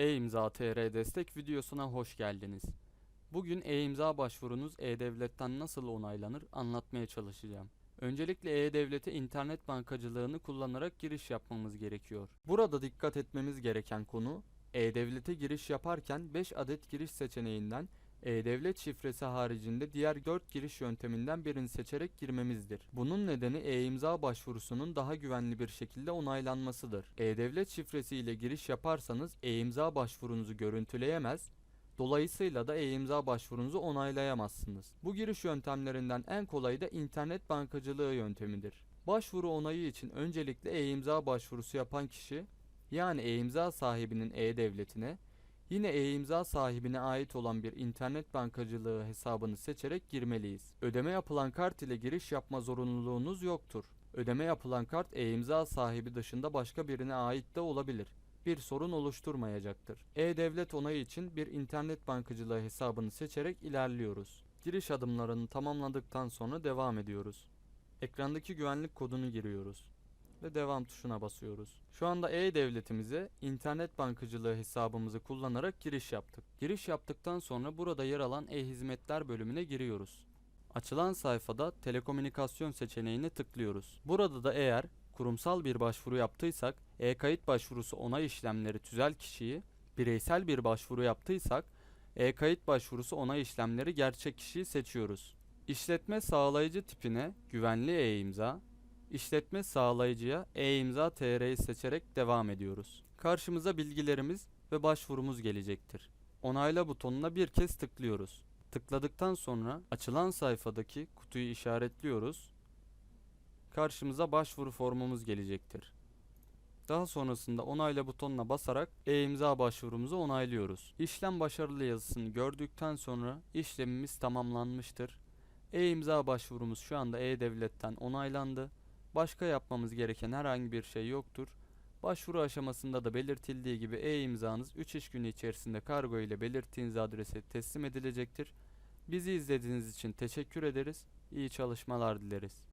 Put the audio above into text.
E-İmza TR destek videosuna hoş geldiniz. Bugün e-imza başvurunuz E-Devlet'ten nasıl onaylanır anlatmaya çalışacağım. Öncelikle E-Devlet'e internet bankacılığını kullanarak giriş yapmamız gerekiyor. Burada dikkat etmemiz gereken konu E-Devlet'e giriş yaparken 5 adet giriş seçeneğinden e-Devlet şifresi haricinde diğer 4 giriş yönteminden birini seçerek girmemizdir. Bunun nedeni e-imza başvurusunun daha güvenli bir şekilde onaylanmasıdır. E-Devlet şifresi ile giriş yaparsanız e-imza başvurunuzu görüntüleyemez, dolayısıyla da e-imza başvurunuzu onaylayamazsınız. Bu giriş yöntemlerinden en kolayı da internet bankacılığı yöntemidir. Başvuru onayı için öncelikle e-imza başvurusu yapan kişi, yani e-imza sahibinin e-devletine, Yine e-imza sahibine ait olan bir internet bankacılığı hesabını seçerek girmeliyiz. Ödeme yapılan kart ile giriş yapma zorunluluğunuz yoktur. Ödeme yapılan kart e-imza sahibi dışında başka birine ait de olabilir. Bir sorun oluşturmayacaktır. E-Devlet onayı için bir internet bankacılığı hesabını seçerek ilerliyoruz. Giriş adımlarını tamamladıktan sonra devam ediyoruz. Ekrandaki güvenlik kodunu giriyoruz ve devam tuşuna basıyoruz. Şu anda e-devletimize internet bankacılığı hesabımızı kullanarak giriş yaptık. Giriş yaptıktan sonra burada yer alan e-hizmetler bölümüne giriyoruz. Açılan sayfada telekomünikasyon seçeneğine tıklıyoruz. Burada da eğer kurumsal bir başvuru yaptıysak e-kayıt başvurusu onay işlemleri tüzel kişiyi, bireysel bir başvuru yaptıysak e-kayıt başvurusu onay işlemleri gerçek kişiyi seçiyoruz. İşletme sağlayıcı tipine güvenli e-imza, İşletme sağlayıcıya e-imza TR'yi seçerek devam ediyoruz. Karşımıza bilgilerimiz ve başvurumuz gelecektir. Onayla butonuna bir kez tıklıyoruz. Tıkladıktan sonra açılan sayfadaki kutuyu işaretliyoruz. Karşımıza başvuru formumuz gelecektir. Daha sonrasında onayla butonuna basarak e-imza başvurumuzu onaylıyoruz. İşlem başarılı yazısını gördükten sonra işlemimiz tamamlanmıştır. E-imza başvurumuz şu anda E-Devlet'ten onaylandı. Başka yapmamız gereken herhangi bir şey yoktur. Başvuru aşamasında da belirtildiği gibi e-imzanız 3 iş günü içerisinde kargo ile belirttiğiniz adrese teslim edilecektir. Bizi izlediğiniz için teşekkür ederiz. İyi çalışmalar dileriz.